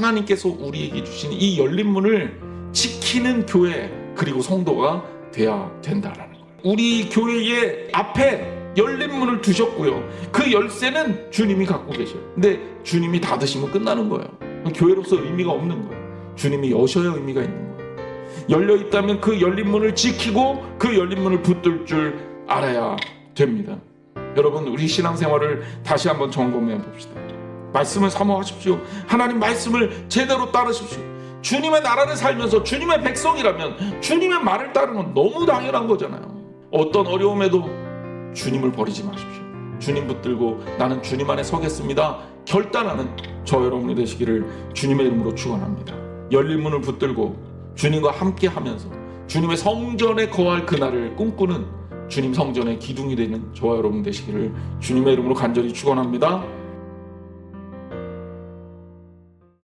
하나님께서 우리에게 주신 이 열린 문을 지키는 교회 그리고 성도가 돼야 된다라는 거예요. 우리 교회의 앞에 열린 문을 두셨고요. 그 열쇠는 주님이 갖고 계셔요. 근데 주님이 닫으시면 끝나는 거예요. 교회로서 의미가 없는 거예요. 주님이 여셔야 의미가 있는 거예요. 열려 있다면 그 열린 문을 지키고 그 열린 문을 붙들 줄 알아야 됩니다. 여러분 우리 신앙생활을 다시 한번 점검해 봅시다. 말씀을 사모하십시오. 하나님 말씀을 제대로 따르십시오. 주님의 나라를 살면서 주님의 백성이라면 주님의 말을 따르는 건 너무 당연한 거잖아요. 어떤 어려움에도 주님을 버리지 마십시오. 주님 붙들고 나는 주님 안에 서겠습니다. 결단하는 저 여러분이 되시기를 주님의 이름으로 축원합니다. 열린 문을 붙들고 주님과 함께 하면서 주님의 성전에 거할 그날을 꿈꾸는 주님 성전의 기둥이 되는 저와 여러분 되시기를 주님의 이름으로 간절히 축원합니다.